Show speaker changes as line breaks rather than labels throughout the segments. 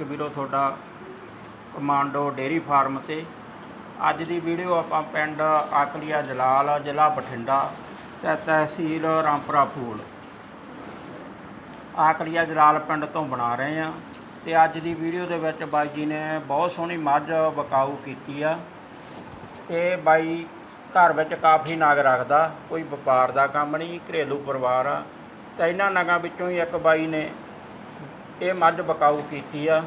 ਦਰਸ਼ਕ ਵੀਰੋ ਤੁਹਾਡਾ ਕਮਾਂਡੋ ਡੇਰੀ ਫਾਰਮ ਤੇ। ਅੱਜ ਦੀ ਵੀਡੀਓ ਆਪਾਂ ਪਿੰਡ ਆਕਲੀਆ ਜਲਾਲ, ਜ਼ਿਲ੍ਹਾ ਬਠਿੰਡਾ, ਤੇ ਤਹਿਸੀਲ ਰਾਮਪੁਰਾ ਫੂਲ। ਆਕਲੀਆ ਜਲਾਲ ਪਿੰਡ ਤੋਂ ਬਣਾ ਰਹੇ ਆ ਤੇ ਅੱਜ ਦੀ ਵੀਡੀਓ ਦੇ ਵਿੱਚ ਬਾਈ ਜੀ ਨੇ ਬਹੁਤ ਸੋਹਣੀ ਮੱਝ ਵਕਾਊ ਕੀਤੀ ਆ। ਤੇ ਬਾਈ ਘਰ ਵਿੱਚ ਕਾਫੀ ਨਗ ਰੱਖਦਾ, ਕੋਈ ਵਪਾਰ ਦਾ ਕੰਮ ਨਹੀਂ, ਘਰੇਲੂ ਪਰਿਵਾਰ ਆ। ਤਾਂ ਇਹਨਾਂ ਨਗਾਂ ਵਿੱਚੋਂ ਹੀ ਇੱਕ ਬਾਈ ਨੇ ਇਹ ਮੱਝ ਬਕਾਊ ਕੀਤੀ ਆ।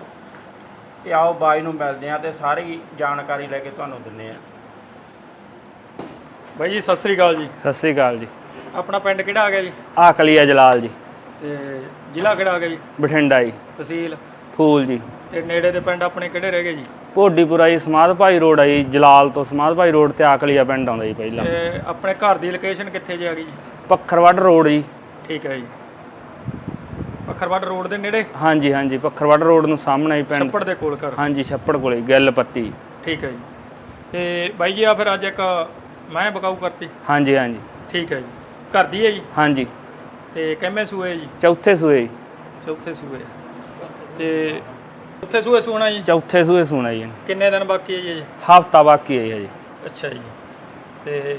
ਤੇ ਆਓ ਬਾਈ ਨੂੰ ਮਿਲਦੇ ਆ ਤੇ ਸਾਰੀ ਜਾਣਕਾਰੀ ਲੈ ਕੇ ਤੁਹਾਨੂੰ ਦਿੰਨੇ ਆ
ਬਾਈ ਜੀ ਸਤਿ ਸ੍ਰੀ ਅਕਾਲ ਜੀ।
ਸਤਿ ਸ੍ਰੀ ਅਕਾਲ ਜੀ।
ਆਪਣਾ ਪਿੰਡ ਕਿਹੜਾ ਆ ਗਿਆ ਜੀ?
ਆ ਕਲੀਆ ਜਲਾਲ ਜੀ।
ਤੇ ਜ਼ਿਲ੍ਹਾ ਕਿਹੜਾ ਆ ਗਿਆ ਜੀ?
ਬਠਿੰਡਾ ਜੀ।
ਤਹਿਸੀਲ?
ਫੂਲ ਜੀ।
ਤੇ ਨੇੜੇ ਦੇ ਪਿੰਡ ਆਪਣੇ ਕਿਹੜੇ ਰਹਿ ਗਏ ਜੀ?
ਭੋਡੀਪੁਰਾ ਜੀ ਸਮਾਧ ਭਾਈ ਰੋਡ ਆ ਜੀ ਜਲਾਲ ਤੋਂ ਸਮਾਧ ਭਾਈ ਰੋਡ ਤੇ ਆਕਲੀਆ ਪਿੰਡ ਆਉਂਦਾ ਜੀ ਪਹਿਲਾਂ।
ਤੇ ਆਪਣੇ ਘਰ ਦੀ ਲੋਕੇਸ਼ਨ ਕਿੱਥੇ ਜੇ ਆ ਗਈ ਜੀ?
ਪੱਖਰਵੱਡ ਰੋਡ ਜੀ।
ਠੀਕ ਹੈ ਜੀ। ਪੱਖਰਵਾੜ ਰੋਡ ਦੇ ਨੇੜੇ?
ਹਾਂਜੀ ਹਾਂਜੀ ਪੱਖਰਵੱਡ ਰੋਡ ਨੂੰ ਸਾਹਮਣੇ ਹੀ ਪਿੰਡ
ਛੱਪੜ ਦੇ ਕੋਲ ਘਰ।
ਹਾਂਜੀ ਛੱਪੜ ਕੋਲੇ ਗਿੱਲ ਪੱਤੀ।
ਠੀਕ ਹੈ ਜੀ। ਤੇ ਬਾਈ ਜੀ ਆ ਫਿਰ ਅੱਜ ਇੱਕ ਮੈਂ ਬਕਾਊ ਕਰਤੀ?
ਹਾਂਜੀ ਹਾਂਜੀ।
ਠੀਕ ਹੈ ਜੀ। ਘਰ ਦੀ ਹੈ ਜੀ?
ਹਾਂਜੀ।
ਤੇ ਕਿੰਮੇ ਸੂਏ ਜੀ?
ਚੌਥੇ ਸੂਏ। ਜੀ।
ਚੌਥੇ ਸੂਏ ਤੇ ਚੌਥੇ ਸੂਏ ਸੂਣਾ ਜੀ?
ਚੌਥੇ ਸੂਏ ਸੂਣਾ ਜੀ।
ਕਿੰਨੇ ਦਿਨ ਬਾਕੀ ਹੈ ਜੀ
ਹਫਤਾ ਬਾਕੀ ਹੈ ਜੀ।
ਅੱਛਾ ਜੀ। ਤੇ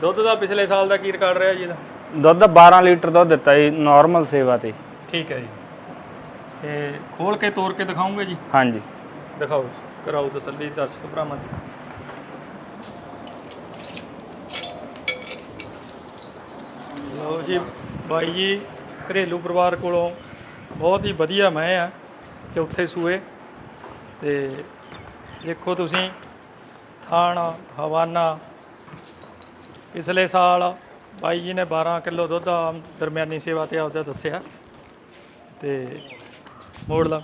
ਦੁੱਧ ਦਾ ਪਿਛਲੇ ਸਾਲ ਦਾ ਕੀ ਰਿਕਾਰਡ ਰਿਹਾ ਜੀ ਇਹਦਾ?
ਦੁੱਧ 12 ਲੀਟਰ ਦੁੱਧ ਦਿੱਤਾ ਜੀ ਨਾਰਮਲ ਸੇਵਾ ਤੇ।
ਠੀਕ ਹੈ ਜੀ। ਤੇ ਖੋਲ ਕੇ ਤੋੜ ਕੇ ਦਿਖਾਉਂਗੇ ਜੀ?
ਹਾਂਜੀ।
ਦਿਖਾਓ ਕਰਾਓ ਤਸੱਲੀ ਦਰਸ਼ਕ ਭਰਾਵਾਂ ਦੀ। ਲਓ ਜੀ ਬਾਈ ਜੀ ਘਰੇਲੂ ਪਰਿਵਾਰ ਕੋਲੋਂ ਬਹੁਤ ਹੀ ਵਧੀਆ ਮੈਂ ਆ ਚੌਥੇ ਸੂਏ। ਤੇ ਦੇਖੋ ਤੁਸੀਂ ਥਾਣ ਹਵਾਨਾ ਪਿਛਲੇ ਸਾਲ ਬਾਈ ਜੀ ਨੇ 12 ਕਿਲੋ ਦੁੱਧ ਦਰਮਿਆਨੀ ਸੇਵਾ ਤੇ ਆਪਦਾ ਦੱਸਿਆ। ਤੇ ਮੋੜ ਲਾ।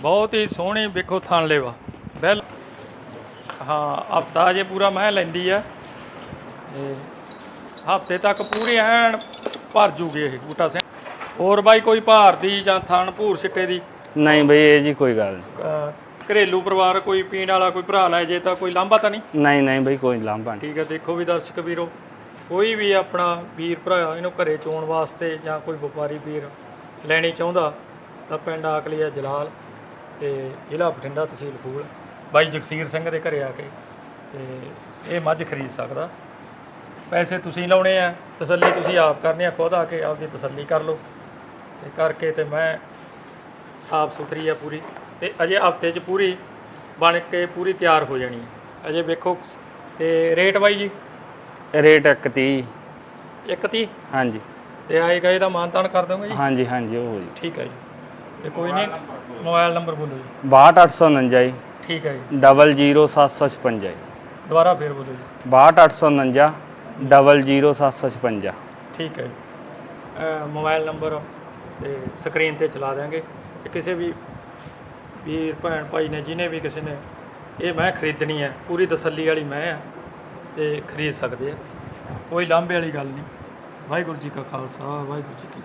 ਬਹੁਤ ਹੀ ਸੋਹਣੀ ਵੇਖੋ ਥਣ ਲੇਵਾ। ਬਿਲ ਹਾਂ ਹਫਤਾ ਜੇ ਪੂਰਾ ਮੈਂ ਲੈਂਦੀ ਆ ਤੇ ਹਫ਼ਤੇ ਤੱਕ ਪੂਰੀ ਐਨ ਭਰ ਜੂਗੀ ਇਹ ਬੂਟਾ ਸਿੰਘ ਹੋਰ ਬਾਈ ਕੋਈ ਭਾਰ ਦੀ ਜਾਂ ਥਣ ਭੂਰ ਸਿੱਟੇ ਦੀ?
ਨਹੀਂ ਬਈ ਇਹ ਜੀ ਕੋਈ ਗੱਲ ਨਹੀਂ।
ਅਹ ਘਰੇਲੂ ਪਰਿਵਾਰ ਕੋਈ ਪੀਣ ਵਾਲਾ ਕੋਈ ਭਰਾ ਲੈ ਜੇ ਤਾਂ ਕੋਈ ਲਾਂਭਾ ਤਾਂ ਨਹੀਂ?
ਨਹੀਂ ਨਹੀਂ ਬਈ ਕੋਈ ਲਾਂਭਾ ਨਹੀਂ।
ਠੀਕ ਹੈ ਦੇਖੋ ਵੀ ਦਰਸ਼ਕ ਵੀਰੋ। ਕੋਈ ਵੀ ਆਪਣਾ ਵੀਰ ਭਰਾ ਇਹਨੂੰ ਘਰੇ ਚੋਣ ਵਾਸਤੇ ਜਾਂ ਕੋਈ ਵਪਾਰੀ ਵੀਰ ਲੈਣੀ ਚਾਹੁੰਦਾ ਤਾਂ ਪਿੰਡ ਆਕਲੀਆ ਜਲਾਲ ਤੇ ਜ਼ਿਲ੍ਹਾ ਬਠਿੰਡਾ ਤਹਿਸੀਲ ਫੂਲ ਬਾਈ ਜਗਸੀਰ ਸਿੰਘ ਦੇ ਘਰੇ ਆ ਕੇ ਤੇ ਇਹ ਮੱਝ ਖਰੀਦ ਸਕਦਾ। ਪੈਸੇ ਤੁਸੀਂ ਲਾਉਣੇ ਆ, ਤਸੱਲੀ ਤੁਸੀਂ ਆਪ ਕਰਨੀ ਆ, ਖੁਦ ਆ ਕੇ ਆਪਦੀ ਤਸੱਲੀ ਕਰ ਲਓ। ਤੇ ਕਰਕੇ ਤੇ ਮੈਂ ਸਾਫ਼ ਸੁਥਰੀ ਆ ਪੂਰੀ ਤੇ ਅਜੇ ਹਫ਼ਤੇ 'ਚ ਪੂਰੀ ਬਣ ਕੇ ਪੂਰੀ ਤਿਆਰ ਹੋ ਜਾਣੀ ਹੈ ਅਜੇ ਵੇਖੋ ਤੇ ਰੇਟ ਬਾਈ ਜੀ।
ਰੇਟ 130
ਇੱਕ ਤੀਹ?
ਹਾਂਜੀ।
ਤੇ ਆਏ ਗਏ ਦਾ ਮਾਨਤਾਨ ਕਰ ਦੋਗੇ ਜੀ?
ਹਾਂਜੀ ਹਾਂਜੀ ਉਹ ਜੀ।
ਠੀਕ ਹੈ ਜੀ। ਤੇ ਕੋਈ ਨਹੀਂ ਮੋਬਾਈਲ ਨੰਬਰ ਬੋਲੋ ਜੀ।
62849 ਜੀ।
ਠੀਕ ਹੈ ਜੀ।
00756 ਜੀ।
ਦੁਬਾਰਾ ਫੇਰ ਬੋਲੋ ਜੀ।
62849 00756
ਠੀਕ ਹੈ ਜੀ। ਮੋਬਾਈਲ ਨੰਬਰ ਤੇ ਸਕਰੀਨ ਤੇ ਚਲਾ ਦਿਆਂਗੇ। ਤੇ ਕਿਸੇ ਵੀ ਵੀਰ ਭੈਣ ਭਾਈ ਨੇ ਜਿਹਨੇ ਵੀ ਕਿਸੇ ਨੇ ਇਹ ਮੈਂ ਖਰੀਦਣੀ ਹੈ। ਪੂਰੀ ਤਸੱਲੀ ਵਾਲੀ ਮੈਂ ਆ ਤੇ ਖਰੀਦ ਸਕਦੇ ਆ। ਕੋਈ ਲਾਂਭੇ ਵਾਲੀ ਗੱਲ ਨਹੀਂ। ਵਾਹਿਗੁਰੂ ਜੀ ਕਾ ਖਾਲਸਾ, ਵਾਹਿਗੁਰੂ ਜੀ ਕੀ